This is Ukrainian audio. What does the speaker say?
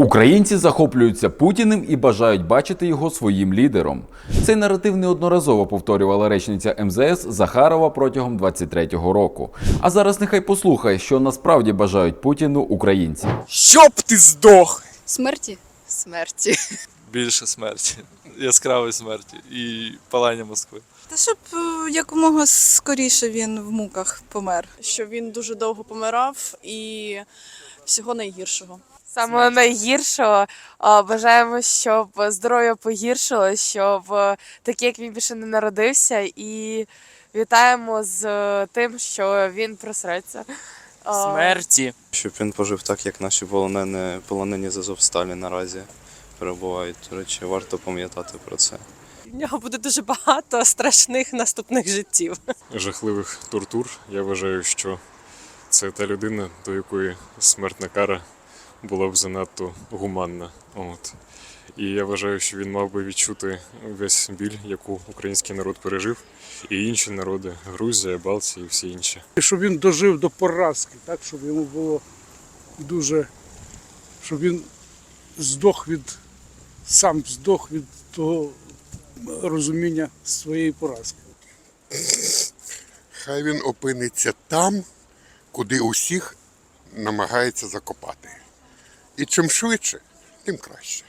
Українці захоплюються Путіним і бажають бачити його своїм лідером. Цей наратив неодноразово повторювала речниця МЗС Захарова протягом 23-го року. А зараз нехай послухає, що насправді бажають Путіну українці. Щоб ти здох! Смерті? Смерті. Більше смерті, яскравої смерті і палання Москви. Та щоб е, якомога скоріше він в муках помер. щоб він дуже довго помирав і всього найгіршого. Саме найгіршого бажаємо, щоб здоров'я погіршило, щоб е, такий, як він більше не народився, і вітаємо з е, тим, що він просреться. Смерті. щоб він пожив так, як наші полонені, полонені з Азовсталі наразі перебувають. До речі, варто пам'ятати про це. В нього буде дуже багато страшних наступних життів. жахливих тортур. Я вважаю, що це та людина, до якої смертна кара була б занадто гуманна. От. І я вважаю, що він мав би відчути весь біль, яку український народ пережив, і інші народи Грузія, Балтія і всі інші. щоб він дожив до поразки, так, щоб йому було дуже, щоб він здох від, сам здох від того розуміння своєї поразки. Хай він опиниться там, куди усіх намагається закопати. І чим швидше, тим краще.